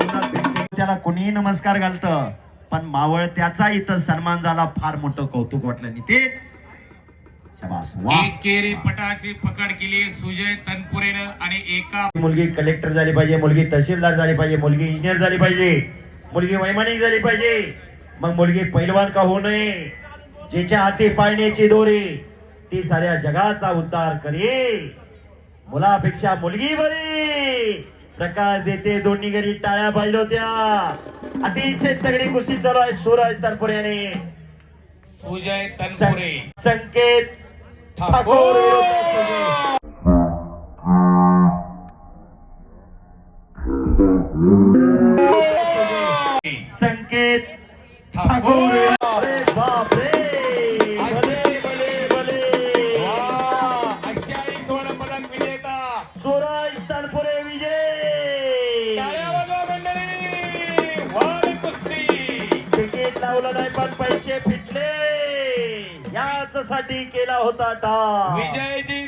त्याला कुणीही नमस्कार घालतं? पण मावळ त्याचा इथं सन्मान झाला फार मोठं कौतुक वाटलं. नितीन एकेरी पटाची पकड केली सुजय तनपुरेनं आणि एका मुलगी कलेक्टर झाली पाहिजे मुलगी तहसीलदार झाली पाहिजे मुलगी इंजिनियर झाली पाहिजे मुलगी वैमानिक झाली पाहिजे. मग मुलगी पैलवान का होऊ नये? जिच्या हाती पाळण्याची दोरी ती साऱ्या जगाचा उद्धार करे मुलापेक्षा मुलगी बरी. प्रकाश देते दोन्ही घरी टाळ्या पाहिजे होत्या. अतिशय तगडी कुस्ती चालू आहे सूरज तनपुऱ्याने सुजय तनपुरे. संकेत ठाकूर. संकेत ठाकूर. विजेता. सूरज तनपुरे तिकीट लावलं नाही पण पैसे फिटले. याच साठी केला होता टा विजयजी